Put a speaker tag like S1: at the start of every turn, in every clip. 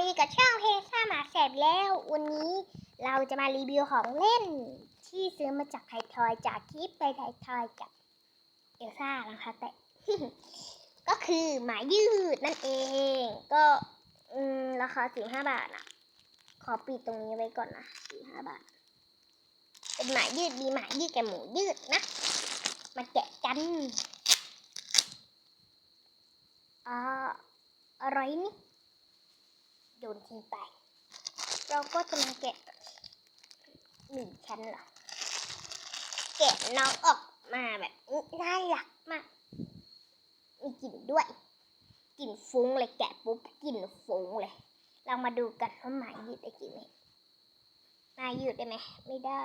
S1: มีกับช่องเพลงซ่าหมาแสบแล้ว วันนี้เราจะมารีวิวของเล่น ที่ซื้อมาจากไทยทอยจากคลิปไปไทยทอยกับเอลซ่านะคะแต่ก็คือหมายืดนั่นเอง ก็อืมราคาสิบห้าบาทนะขอปิดตรงนี้ไว้ก่อนนะสิบห้าบาท เป็นหมายืดมีหมายืดกับหมูยืดนะ มาแกะกันอ่าอะไรนี่ โยนทิ้งไป เราก็จะมาแกะหนึ่งชั้นเหรอแกะน้องออกมาแบบน่ารักมาก มีกลิ่นด้วยกลิ่นฟุ้งเลยแกะปุ๊บกลิ่นฟุ้งเลย เรามาดูกันว่าหมายืดได้กี่เม็ดหมายืดได้ไหมไม่ได้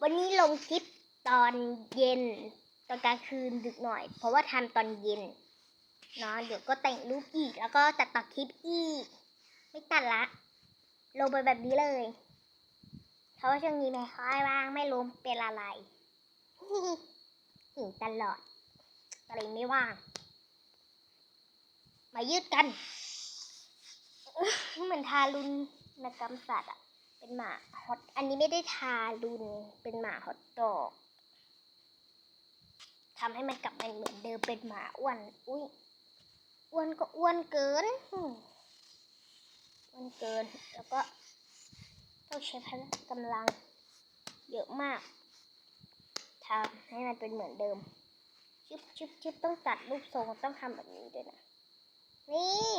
S1: วันนี้ลงคลิปตอนเย็น ตอนกลางคืนดึกหน่อย เพราะว่าทำตอนเย็นเนาะเดี๋ยวก็แต่งรูปอีก แล้วก็ตัดต่อคลิปอีก ไม่ตัดละ ลงไปแบบนี้เลยเพราะว่าช่วงนี้ไม่ค่อยว่างไม่รู้เป็นอะไรหิวตลอดก็เลยไม่ว่าง มายืดกันเหมือนทารุณนกรรมสัตว์อะเป็นหมาฮอตอันนี้ไม่ได้ทารุณเป็นหมาฮอตดอก ทำให้มันกลับมาเหมือนเดิมเป็นหมาอ้วน อุ้ย อ้วนก็อ้วนเกิน อ้วนเกิน แล้วก็ต้องใช้พละกำลังเยอะมากทำให้มันเป็นเหมือนเดิม ชึบชึบชึบต้องตัดรูปทรงต้องทำแบบนี้ด้วยนะ นี่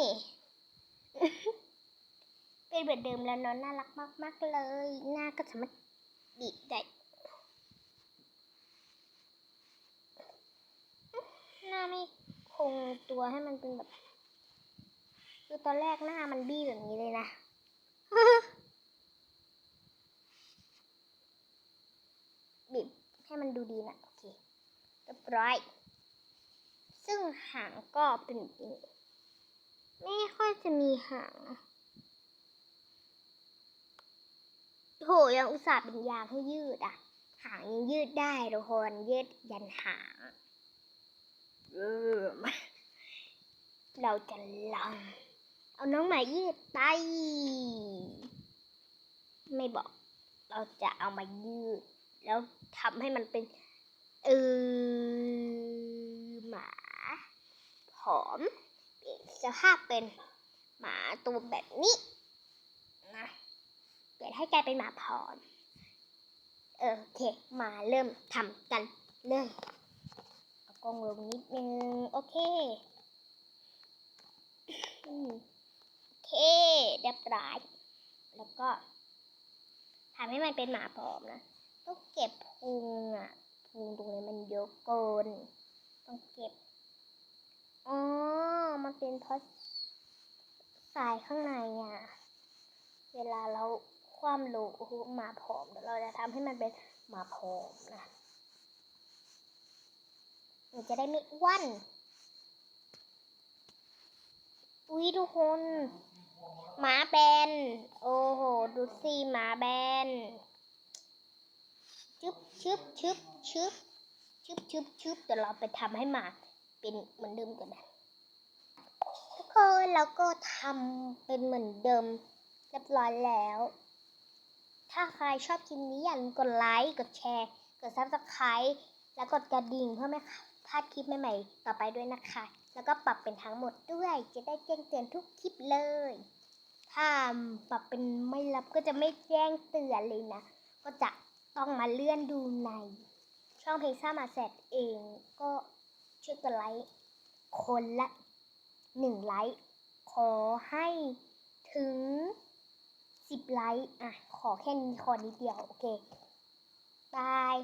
S1: เป็นเหมือนเดิมแล้วเนอนน่ารักมาก ๆ เลย หน้าก็สามารถบีบได้ หน้าไม่ คงตัวให้มันเป็นแบบ คือตอนแรกหน้ามันบี้แบบนี้เลยนะบีบให้มันดูดีนะโอเคเรียบร้อย ซึ่งหางก็เป็นแบบนี้ไม่ค่อยจะมีหางนะโหยังอุตส่าห์เป็นยางให้ยืดอะ หางยังยืดได้ทุกคนยืดยันหาง เราจะลอง เอาน้องหมายืดไปไม่บอก เราจะเอามายืด แล้วทำให้มันเป็นเออหมาผอมเปลี่ยนสภาพเป็นหมาตัวแบบนี้นะเปลี่ยนให้กลายเป็นหมาผอมโอเค มาเริ่มทำกันเลยเอากล้องลงนิดนึง โอเคอืมโอเคเรียบร้อยแล้วก็ทำให้มันเป็นหมาผอมนะ ต้องเก็บพุงอะ พุงตรงนี้มันเยอะเกิน ต้องเก็บ อ๋อ มันเป็นเพราะสายข้างในอะ เวลาเราคว่ำลโอ้โหหมาผอมเดี๋ยวเราจะทำให้มันเป็นหมาผอมนะมันจะได้ไม่อ้วนอุ้ยทุกคน หมาแบน โอ้โห ดูสิหมาแบน ชึบชึบชึบชึบชึบชึบชึบเดี๋ยวเราไปทำให้หมาเป็นเหมือนเดิมกันนะทุกคนเราก็ทำเป็นเหมือนเดิมเรียบร้อยแล้ว ถ้าใครชอบคลิปนี้อย่าลืมกดไลค์ กดแชร์ กดซับสไครต์แล้วกดกระดิ่งเพื่อไม่พลาดคลิปใหม่ๆต่อไปด้วยนะคะ แล้วก็ปรับเป็นทั้งหมดด้วย จะได้แจ้งเตือนทุกคลิปเลย ถ้าปรับเป็นไม่รับก็จะไม่แจ้งเตือนเลยนะ ก็จะต้องมาเลื่อนดูใน ช่องเพลงซ่ามาแสดเองก็ช่วยกดไลค์คนละหนึ่งไลค์ขอให้ถึงสิบไลค์อะ ขอแค่นี้ขอนิดเดียว โอเค บาย